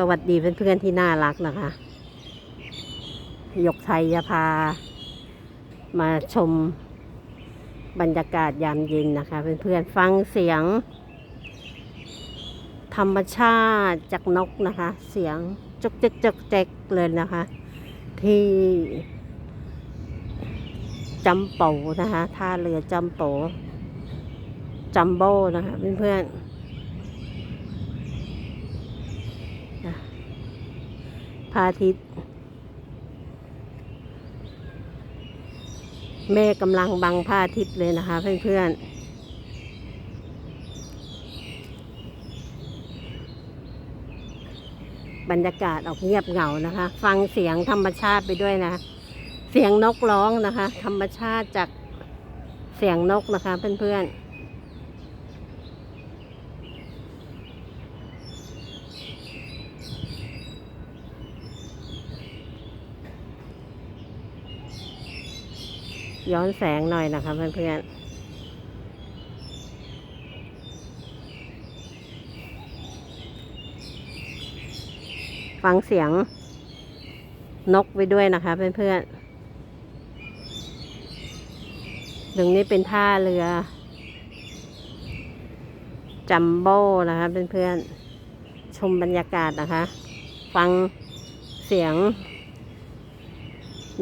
สวัสดีเพื่อนๆที่น่ารักนะคะ ยกไทยจะพา มาชมบรรยากาศยามเย็นนะคะ เพื่อนๆฟังเสียง ธรรมชาติจากนกนะคะ เสียงจกจ๊กจกเจ๊กเลยนะคะ ที่จำโปนะคะท่าเรือจำโปจัมโบ้นะคะ เพื่อนๆ พระอาทิตย์เมฆกำลังบังพระอาทิตย์เลยนะคะ เพื่อนๆบรรยากาศออกเงียบเหงานะคะ ฟังเสียงธรรมชาติไปด้วยนะ เสียงนกร้องนะคะ ธรรมชาติจากเสียงนกนะคะเพื่อนๆ ย้อนแสงหน่อยนะคะเพื่อนๆฟังเสียงนกไปด้วยนะคะเพื่อนๆตรงนี้เป็นท่าเรือ จัมโบ้นะคะเพื่อนๆ ชมบรรยากาศนะคะ ฟังเสียง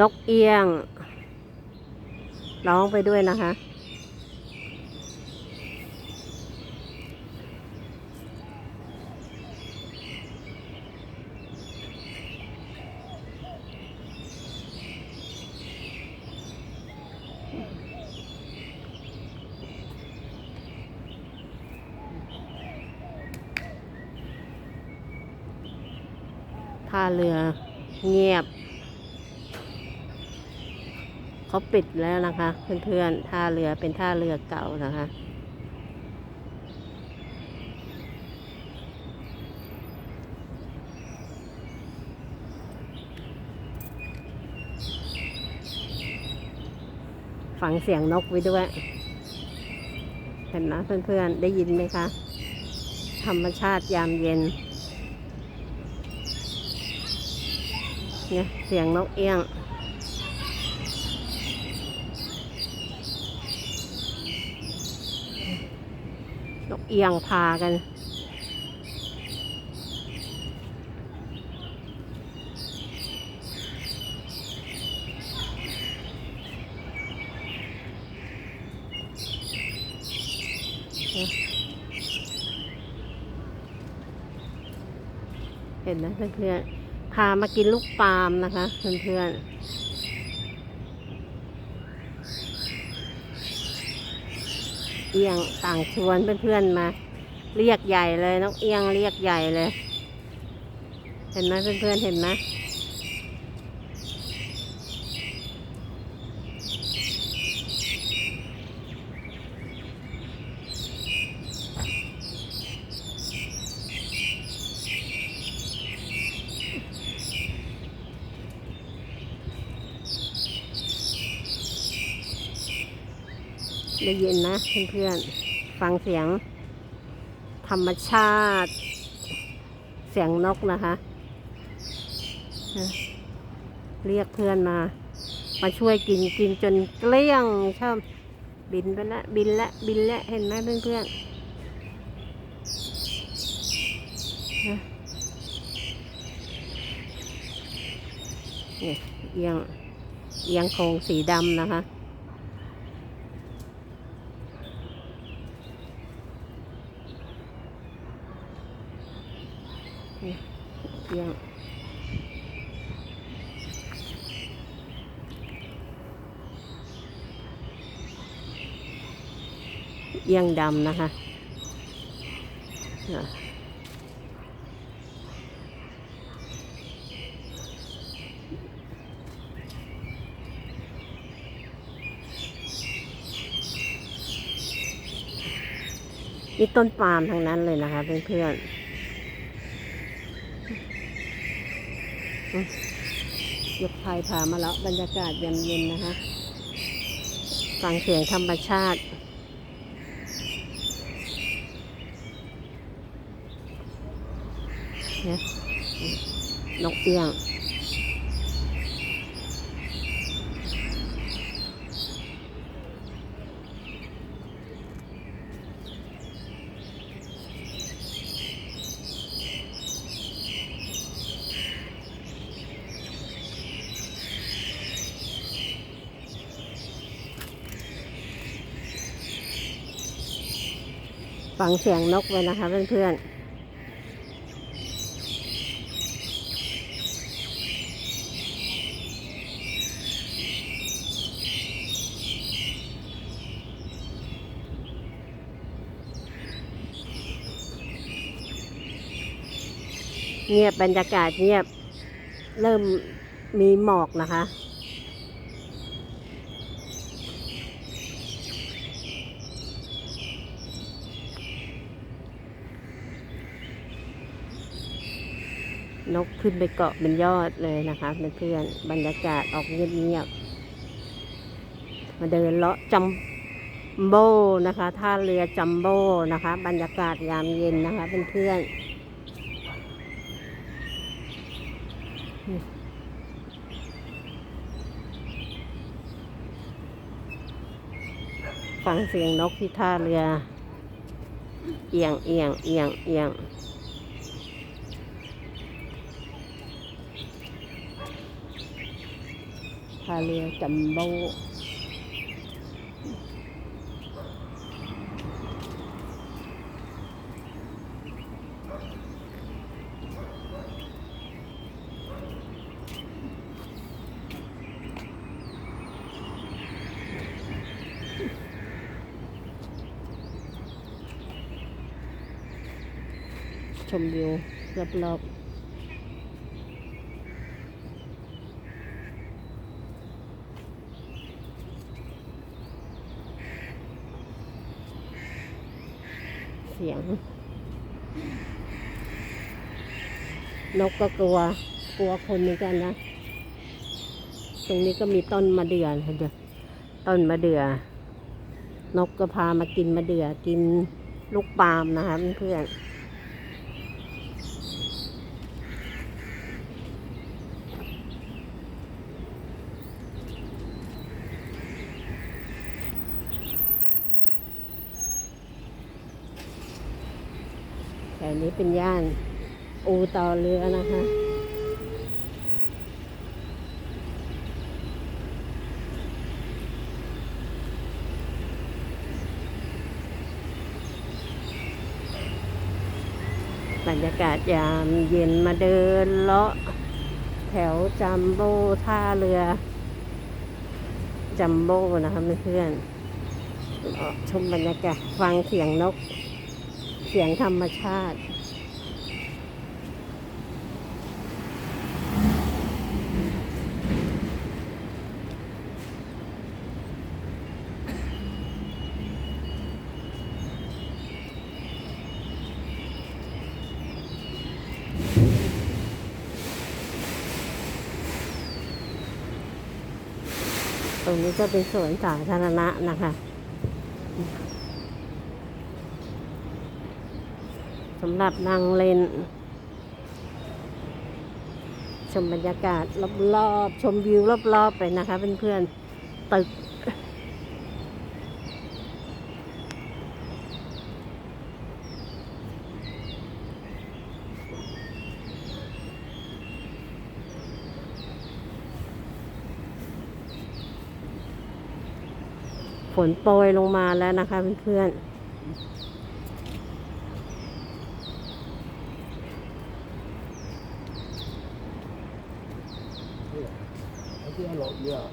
นกเอี้ยง ร้องไปด้วยนะคะ ท่าเรือเงียบ เขาปิดแล้วนะคะ เพื่อนๆท่าเรือเป็นท่าเรือเก่านะคะฟังเสียงนกไว้ด้วย เห็นไหมเพื่อนๆ ได้ยินไหมคะ ธรรมชาติยามเย็น เนี่ย เสียงนกเอี้ยง นกเอียงพากัน เห็นไหมเพื่อนๆพามากินลูกปาล์มนะคะเพื่อนๆ เอียงต่างชวนเพื่อนๆมา เรียกใหญ่เลยนกเอียงเรียกใหญ่เลย เห็นไหมเพื่อนๆเห็นไหม ได้ยินนะเพื่อนๆ ฟังเสียง ธรรมชาติ เสียงนกนะคะ เรียกเพื่อนมา มาช่วยกินกินจนเกลี้ยงชอบบินไปละบินละบินละเห็นไหมเพื่อนๆเนี่ยเอียงเอียงโครงสีดำนะคะ เอียงเอียงดำนะคะอะนี่ต้นปาล์มทั้งนั้นเลยนะคะเพื่อนๆ ยกพายผามาแล้วบรรยากาศเย็นๆนะคะ ฟังเสียงธรรมชาติ เนี่ยนกเอี้ยง ฟังเสียงนกไว้นะคะเพื่อนๆเงียบบรรยากาศเงียบ เริ่มมีหมอกนะคะ นกขึ้นไปเกาะบนยอดเลยนะคะเพื่อนๆบรรยากาศออกเงียบๆมาเดินเลาะจัมโบ้นะคะท่าเรือจัมโบ้นะคะ บรรยากาศยามเย็นนะคะเพื่อนๆฟังเสียงนกที่ท่าเรือ เอียงเอียงเอียงเอียง ท่าเรือจัมโบ้ชมวิวรอบๆเสียง นกก็กลัว กลัวคนเหมือนกันนะ ตรงนี้ก็มีต้นมะเดื่อเห็นต้นมะเดื่อนกก็พามากินมะเดื่อกินลูกปาล์มนะคะเพื่อนแต่นี้เป็นย่าน อูต่อเรือนะคะบรรยากาศยามเย็นมาเดินเลาะแถวจัมโบ้ท่าเรือ จัมโบ้นะคะเพื่อนชมบรรยากาศฟังเสียงนก เสียงธรรมชาติ ตรงนี้ก็เป็นสวนสาธารณะนะคะสำหรับนั่งเล่นชมบรรยากาศรอบๆชมวิวรอบๆไปนะคะเพื่อนๆตึก ฝนโปรยลงมาแล้วนะคะเพื่อนๆ I think a lot, yeah.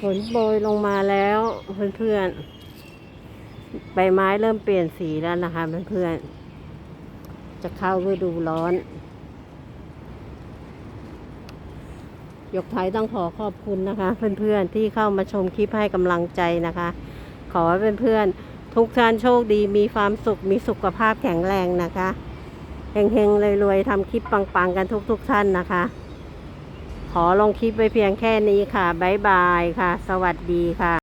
ฝนโปรยลงมาแล้วเพื่อนๆ ใบไม้เริ่มเปลี่ยนสีแล้วนะคะเพื่อนๆจะเข้าฤดูร้อน ยกไทยต้องขอขอบคุณนะคะ เพื่อนๆที่เข้ามาชมคลิปให้กำลังใจนะคะ ขอให้เพื่อนๆทุกท่านโชคดีมีความสุขมีสุขภาพแข็งแรงนะคะเฮงๆรวยๆทำคลิปปังๆ กันทุกๆท่านนะคะขขอลงคลิปไปเพียงแค่นี้ค่ะบ๊ายบายค่ะ สวัสดีค่ะ